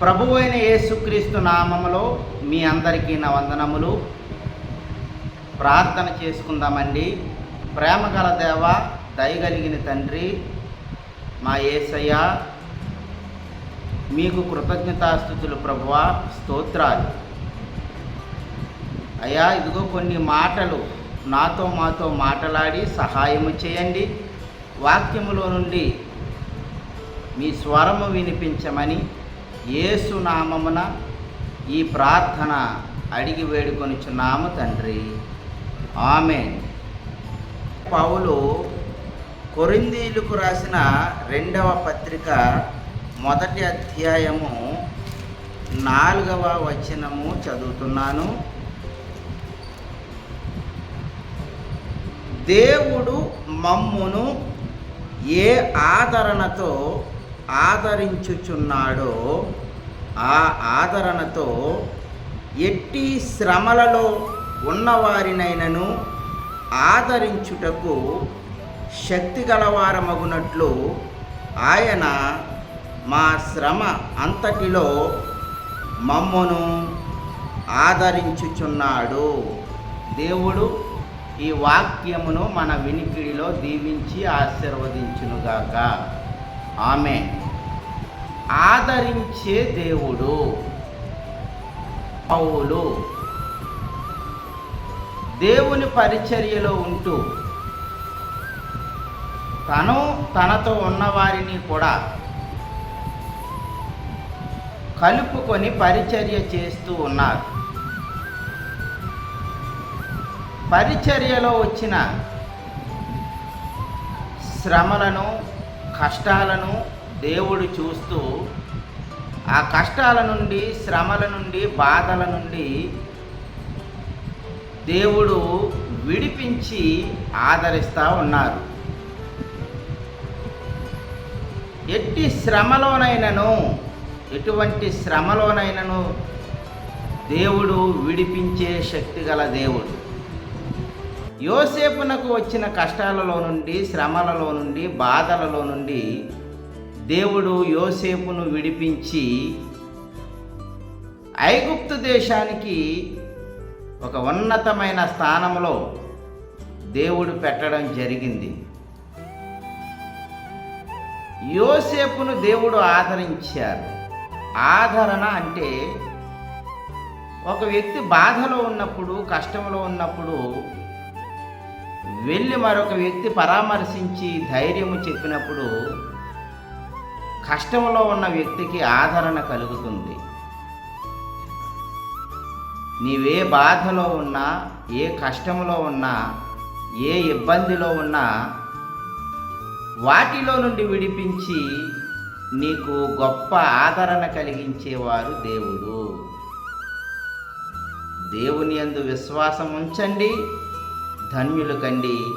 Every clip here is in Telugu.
ప్రభు అయిన యేసుక్రీస్తు నామములో మీ అందరికీ నా వందనములు. ప్రార్థన చేసుకుందామండి. ప్రేమగల దేవ దయగలిగిన తండ్రి మా యేసయ్య మీకు కృతజ్ఞతాస్థుతులు ప్రభువ స్తోత్రాలు. అయ్యా ఇదిగో కొన్ని మాటలు నాతో మాతో మాటలాడి సహాయము చేయండి. వాక్యములో నుండి మీ స్వరము వినిపించమని ఏసునామమున ఈ ప్రార్థన అడిగి వేడుకొనిచున్నాము తండ్రి. ఆమె పౌలు కొరిందీలకు రాసిన రెండవ పత్రిక మొదటి అధ్యాయము నాలుగవ వచనము చదువుతున్నాను. దేవుడు మమ్మును ఏ ఆదరణతో ఆదరించుచున్నాడో ఆ ఆదరణతో ఎట్టి శ్రమలలో ఉన్నవారినైనను ఆదరించుటకు శక్తి గలవారమగునట్లు ఆయన మా శ్రమ అంతటిలో మమ్మను ఆదరించుచున్నాడు. దేవుడు ఈ వాక్యమును మన వినికిడిలో దీవించి ఆశీర్వదించునుగాక. ఆమె ఆదరించే దేవుడు పౌలు. దేవుని పరిచర్యలో ఉంటూ తను తనతో ఉన్నవారిని కూడా కలుపుకొని పరిచర్య చేస్తూ ఉన్నారు. పరిచర్యలో వచ్చిన శ్రమలను కష్టాలను దేవుడు చూస్తూ ఆ కష్టాల నుండి శ్రమల నుండి బాధల నుండి దేవుడు విడిపించి ఆదరిస్తూ ఉన్నారు. ఎట్టి శ్రమలోనైనను ఎటువంటి శ్రమలోనైనను దేవుడు విడిపించే శక్తి గల దేవుడు. యోసేపునకు వచ్చిన కష్టాలలో నుండి శ్రమలలో నుండి బాధలలో నుండి దేవుడు యోసేపును విడిపించి ఐగుప్తు దేశానికి ఒక ఉన్నతమైన స్థానంలో దేవుడు పెట్టడం జరిగింది. యోసేపును దేవుడు ఆదరించారు. ఆదరణ అంటే ఒక వ్యక్తి బాధలో ఉన్నప్పుడు కష్టంలో ఉన్నప్పుడు వెళ్ళి మరొక వ్యక్తి పరామర్శించి ధైర్యము చెప్పినప్పుడు కష్టంలో ఉన్న వ్యక్తికి ఆదరణ కలుగుతుంది. నీవే బాధలో ఉన్నా ఏ కష్టంలో ఉన్నా ఏ ఇబ్బందిలో ఉన్నా వాటిలో నుండి విడిపించి నీకు గొప్ప ఆదరణ కలిగించేవారు దేవుడు. దేవుని యందు విశ్వాసం ఉంచండి ధన్యులు కండి.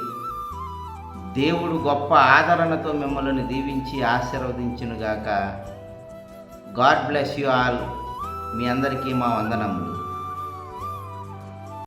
దేవుడు గొప్ప ఆదరణతో మిమ్మల్ని దీవించి ఆశీర్వదించునుగాక. God bless you all. మీ అందరికీ మా వందనములు.